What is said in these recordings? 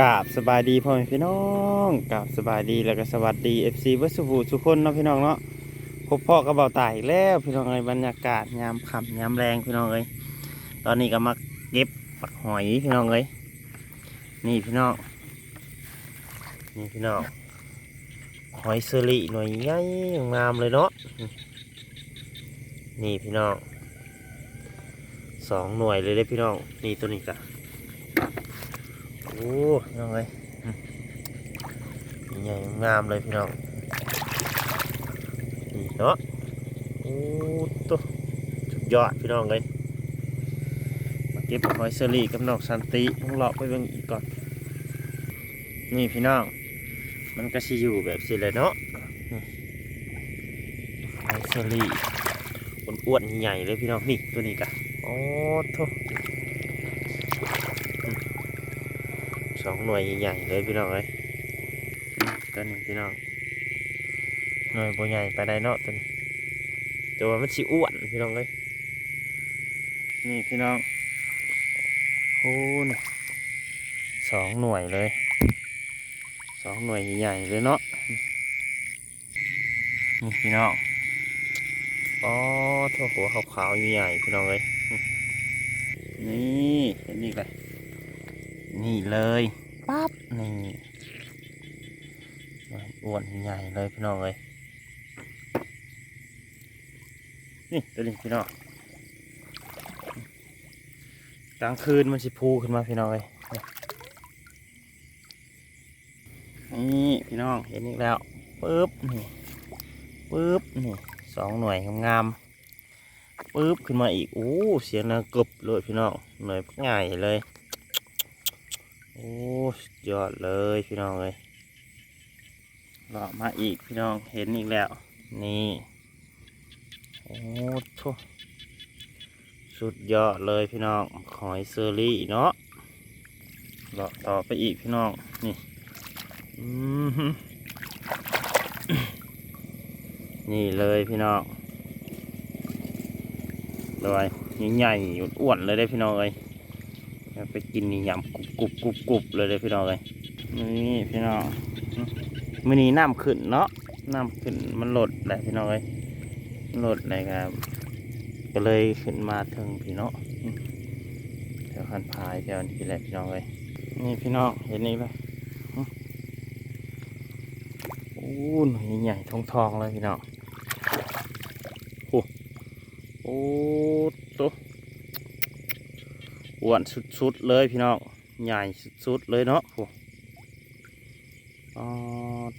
กราบสบายดีพ่อแม่พี่น้องกราบสบายดีแล้วก็สวัสดี FC วัสบูทุกคนเนาะพี่น้องเนาะพบพ่อกับเบาตายอีกแล้วพี่น้องเอ้ยบรรยากาศยามค่ำยามแรงพี่น้องเอ้ยตอนนี้ก็มาเก็บปักหอยพี่น้องเอ้ยนี่พี่น้องนี่พี่น้องหอยเซรีหน่วยใหญ่งามเลยเนาะนี่พี่น้องสองหน่วยเลยเด้พี่น้องนี่ตัวนี้กะ โอ้พี่น้องเอ้ยใหญ่งามเลยพี่น้องนี่เนาะโอ้ตัวสุดยอดพี่น้องเลยมาเก็บหอยเซรีกับนอกสันติต้องเลาะไปเบิ่งอีกก่อน นี่พี่น้อง มันก็สิอยู่แบบสิเลยเนาะหอยเซรีอ้วนๆใหญ่เลยพี่น้องนี่ตัวนี้กะโอ้โสองหน่วยใหญ่ๆเลยพี่น้องเอ้ยตัวนี้พี่น้องหน่วยบ่ใหญ่ไปได้เนาะตัวนี้ต่ว่ามันสิอ้วนพี่น้องเอ้ยนี่พี่น้องโอ้นี่สองหน่วยเลยสองหน่วยใหญ่ๆเลยเนาะนี่พี่น้องอ๋อตัวหัวขาวๆใหญ่ๆพี่น้องเอ้ยนี่เห็นนี่เลย นี่เลยปั๊บนี่อ้วนใหญ่เลยพี่น้องเลยนี่ตัวนี้พี่น้องกลางคืนมันสิพูขึ้นมาพี่น้องเลยนี่พี่น้องเห็นอีกแล้วปึ๊บนี่ปึ๊บนี่สองหน่วยงามๆปึ๊บขึ้นมาอีกโอ้เสียงนะกรึบเลยพี่น้องหน่วยใหญ่เลย โอ้ยอดเลยพี่น้องเลยเลาะมาอีกพี่น้องเห็นอีกแล้ว นี่ โอ้โถสุดยอดเลยพี่น้องหอยเซอรี่เนาะเลาะต่อไปอีกพี่น้อง นี่อืมนี่เลยพี่น้องเลยใหญ่ๆอ้วนเลยได้พี่น้องเลย ไปกินนี่ยำกรุบกรุบกรุบกรุบเลยเลยพี่น้องเลยนี่พี่น้องมื่อนี้น้ำขึ้นเนาะน้ำขึ้นมันลดแหละพี่น้องเลยลดเลยครับ ก็เลยขึ้นมาถึงพี่น้องแถวคันพายแถวนี้แหละพี่น้องเลยนี่พี่น้องเห็นนี่ไหมโอ้หน่อยใหญ่ทองทองๆเลยพี่น้องโอ้โอ้ตัว อ้วนสุดๆเลยพี่น้องใหญ่สุดๆเลยเนาะโอ้อ๋อ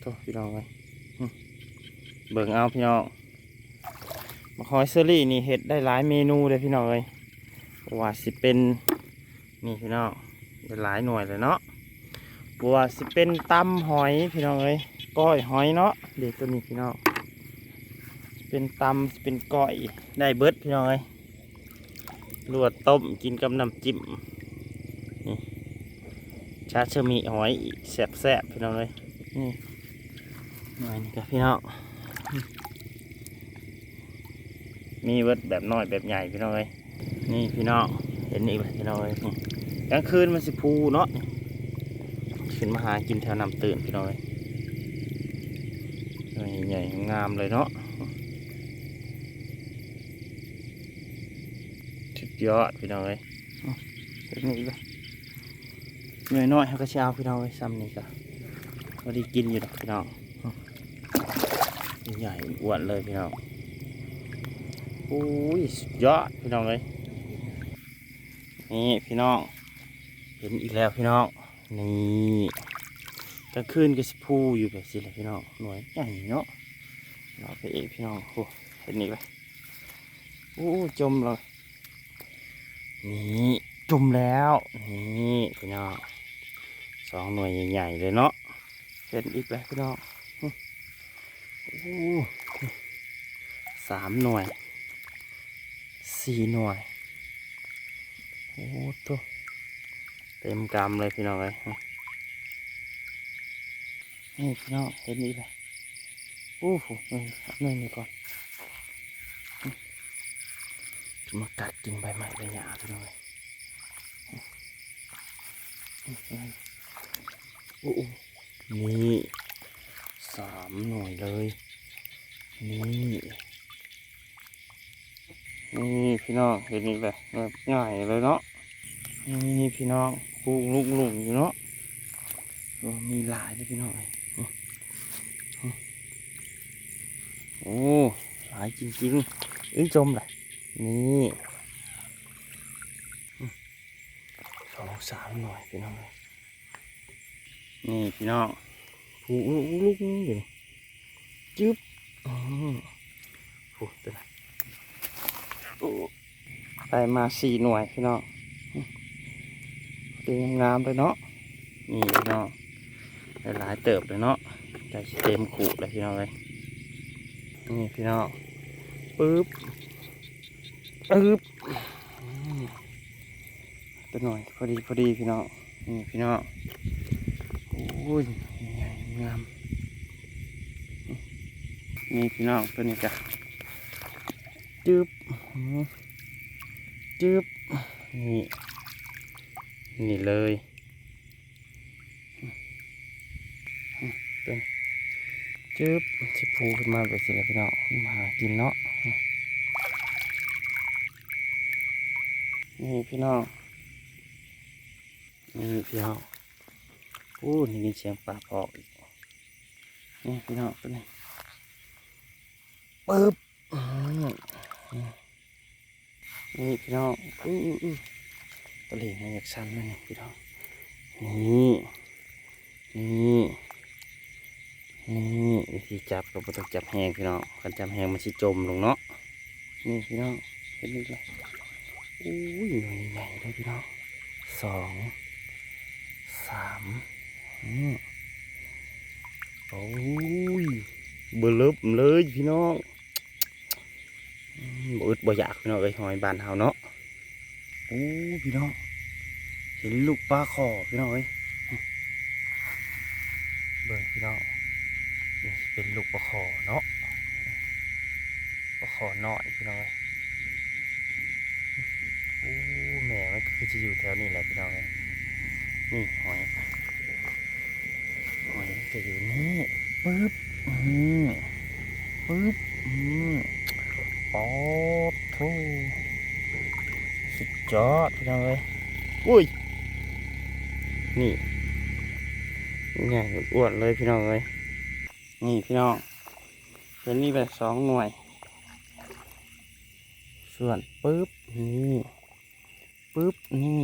โทษพี่น้องเลยเบิ่งเอาพี่น้องมะคอยเซอรี่นี่เห็ดได้หลายเมนูเลยพี่น้องเลยว่าสิเป็นนี่พี่น้องได้หลายหน่วยเลยเนาะว่าสิเป็นตำหอยพี่น้องเลยก้อยหอยเนาะเด็กตัวนี้พี่น้องเป็นตำเป็นก้อยได้เบิดพี่น้องเลย ลวดต้มกินกับน้ำจิ้มนี่ชาเชมีหอยอีกแซ่บพี่น้องเลยนี่หน่อยนี่กับพี่น้องมีเวิร์ดแบบน้อยแบบใหญ่พี่น้องเลยนี่พี่น้องเห็นอีกแล้วพี่น้องเลยกลางคืนมันสิพูเนาะขึ้นมาหากินแถวน้ำตื่นพี่น้องเลยหน่อยใหญ่งามเลยเนาะ ยอดพี่น้องเอ้ยเอาเดี๋ยวนี้กแล้วหน่อยน้อยเขาก็เช้าพี่น้องเอ้ยซ้ำนี่ก็พอดีกินอยู่ดอกพี่น้องใหญ่อ้วนเลยพี่น้องโอ้ยยอดพี่น้องเอ้ยนี่พี่น้อง เห็นอีกแล้วพี่น้องนี่กลางคืนก็สิพูอยู่แบบสิแหละพี่น้องหน่วยใหญ่เนาะเราไปเอกพี่น้องโอ้เห็นอีกแล้วโอ้จมเลย นี่จุ่มแล้ว นี่พี่น้องสองหน่วยใหญ่ๆเลยเนาะเป็นอีกแล้วพี่น้องอื้อโอ้สามหน่วยสี่หน่วยโอ้ตัวเต็มกำเลยพี่น้องเลยนี่พี่น้องเห็นอีกแล้วโอ้โหเออเอาหน่อยนี้ก่อนอื้อ มากัดกินใบไม้ใบหญ้าพี่น้องเลยอื้อโอ้นี่สามหน่วยเลย นี่นี่พี่น้องเห็นนี่แบบแบบง่ายเลยเนาะนี่พี่น้องปลูกลุกหลุงอยู่เนาะมีหลายเลยพี่น้องโอ้หลายจริงๆเอ้ยจมเลย นี่สองสามหน่อยพี่น้องนี่พี่น้องปลูกลุกลุกอยู่จึ๊บอ๋อโอ้ตัวไหนได้มาสี่หน่วยพี่น้องเต็มงามเลยเนาะนี่พี่น้องหลายเติบเลยเนาะได้เต็มขู่เลยพี่น้องเลยนี่พี่น้องปึ๊บ ปึ๊บตัวหน่อยพอดีพอดีพี่น้องนี่พี่น้องโอ้ยใหญ่งามนี่พี่น้องตัวนี้จ้ะจึ๊บจึ๊บนี่นี่เลยเป็นจึ๊บสิพูขึ้นมาแบบสิเลยพี่น้องมากินเนาะ นี่พี่น้องนี่พี่น้องโอ้นี่ยินเสียงปลาออกอีกนี่พี่น้องตัวนี้ปึ๊บนี่พี่น้องอื้ออื้ตัวเหลงมันอยากสั้นนั่นนี่พี่น้องนี่นี่นี่วิธีจับก็บ่ต้องจับแหงพี่น้องคันจับแหงมันสิจมลงเนาะนี่พี่น้องเห็นนี่เลย อุ้ยหน่วยใหญ่เลยพี่น้องสองสามโอ้ยเบลบเลยพี่น้องบ่อึดบ่อยากพี่น้องเอ้ยหอยบานเฮาเนาะโอ้พี่น้องเห็นลูกปลาคอพี่น้องเอ้ยเบิ่งพี่น้องเป็นลูกปลาคอเนาะปลาคอน้อยพี่น้องเอ้ยโอ้แม่มัน ก็คือจะอยู่แถวนี้แหละพี่น้องเอ้ยนี่หอยหอยจะอยู่นี่ปึ๊บอืมปึ๊บอืมปอบโธ่สุดยอดพี่น้องเอ้ยอุ้ยนี่ใหญ่อ้วนเลยพี่น้องเลยนี่พี่น้องเป็นนี่แบบสองหน่วย ส่วนปึ๊บนี่ ปึ๊บนี่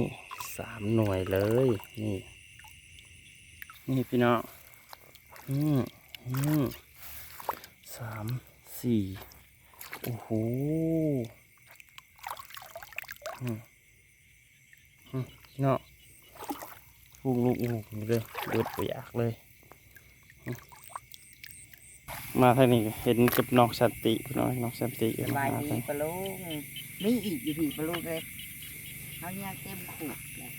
สามหน่วยเลย นี่ นี่พี่น้องอืมอืมสามสี่โอ้โหอืมพี่น้องพุงลูกอูเลยเดือดไปอยากเลย มาทางนี้เห็นกับน้องสันติพี่น้องน้องสันติสบายมาดีปลาลูกนี่อีกอยู่พี่ปลาลูกเลย เขาเนี่ยเต็มขุดเลย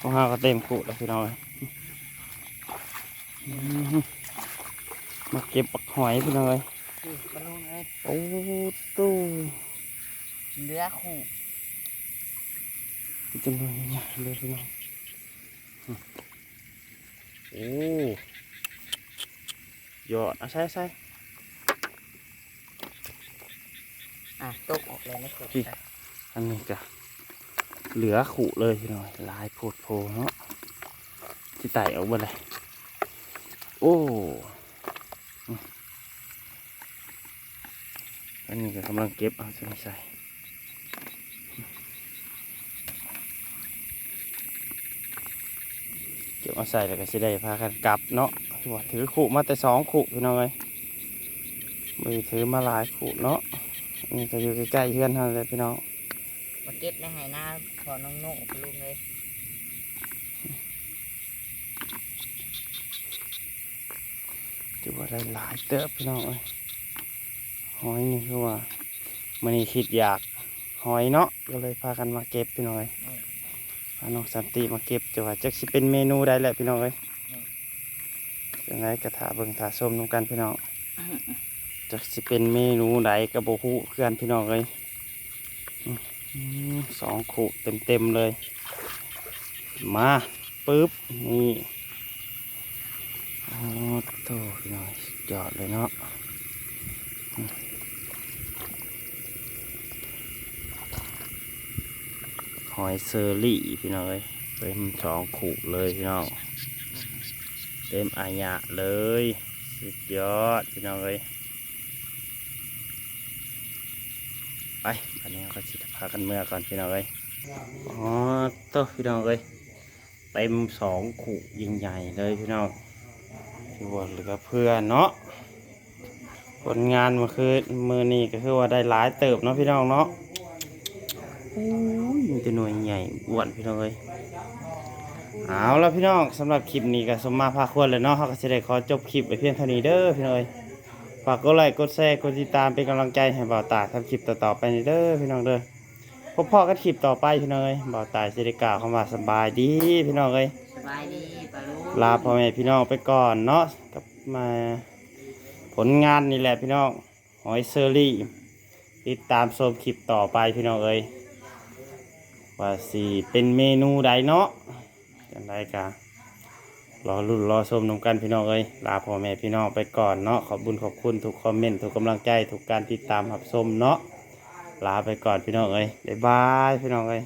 ของห้าก็เต็มกุแล้วพี่น้องเลยอืมมาเก็บปักหอยพี่น้องเลยพี่ปลาลูกเลยโอ้ตู้เหลือขู่จำนวนใหญ่ๆเลยพี่น้องอืมโอ้ยอดอะใช่ใช่อะตกออกเลยไม่ขุด อันนี้ก็เหลือขู่เลยพี่น้อยลายโพดโพเนาะที่ไต่ออกมาเลยโอ้อันนี้ก็กำลังเก็บเอาใส่ใส่เก็บเอาใส่แล้วก็จะได้พากันกลับเนาะถือถือขู่มาแต่สองขู่พี่น้อยมือถือมาหลายขู่เนาะอันนี้ก็อยู่ใกล้ๆเพื่อนเท่านั้นเลยพี่น้อง มาเก็บในไหหน้าพอน้องโน่ปลาลูกเลยถือว่าได้หลายเติบพี่น้องเอ้ยหอยนี่คือว่ามันนี่คิดอยากหอยเนาะก็เลยพากันมาเก็บพี่น้องเอ้ยพาน้องสันติมาเก็บจะว่าจักสิเป็นเมนูใดแหละพี่น้องเอ้ยยังไงกระถาเบิ่งถาส้มน้ำกันพี่น้องจักสิเป็นเมนูใดกระโบหูเพื่อนพี่น้องเอ้ยอืม สองขู่เต็มๆเลย มาปึ๊บ นี่โอ้โตพี่องสุดยอดเลยเนาะหอยเซอรี่พี่น้องเอ้ยเต็มสองขู่เลยพี่น้อง เต็มอายะเลยสุดยอดพี่น้องเอ้ย ไปอันนี้ก็จะพากันเมื่อก่อนพี่น้องเอ้ยอ๋อโตพี่น้องเอ้ยเต็มสองขู่ยิงใหญ่เลยพี่น้องพี่วอนหลือเพื่อนเนาะผลงานมื่อคืนมือนี้ก็คือว่าได้หลายเติบเนาะพี่น้องเนาะโอ้ยมีแต่หน่วยใหญ่อ้วนพี่น้องเอ้ยเอาและพี่น้องสำหรับคลิปนี้ก็สมมาพาควรเลยเนาะเขาก็จะได้ขอจบคลิปไปเพียงเท่านี้เด้อพี่น้องเอ้ย ฝากกดไลค์กดแชร์กดติดตามเป็นกำลังใจให้บ่าวตาทำคลิปต่อๆไปนี่เด้อพี่น้องเด้อพบพ่อกันคลิปต่อไปพี่น้องเอ้ยบ่าวตาจะได้กล่าวคำว่าสบายดีพี่น้องเอ้ยสบายดีปลาลูกลาพ่อแม่พี่น้องไปก่อนเนาะกับมาผลงานนี่แหละพี่น้องหอยเซอรี่ติดตามชมคลิปต่อไปพี่น้องเอ้ยว่าสิเป็นเมนูใดเนาะจังไดกะ รอรุ่นรอชมนำกันพี่น้องเอ้ยลาพ่อแม่พี่น้องไปก่อนเนาะขอบุญขอบคุณทุกคอมเมนต์ทุกกำลังใจทุกการติดตามรับชมเนาะลาไปก่อนพี่น้องเอ้ยบ๊ายบายพี่น้องเอ้ย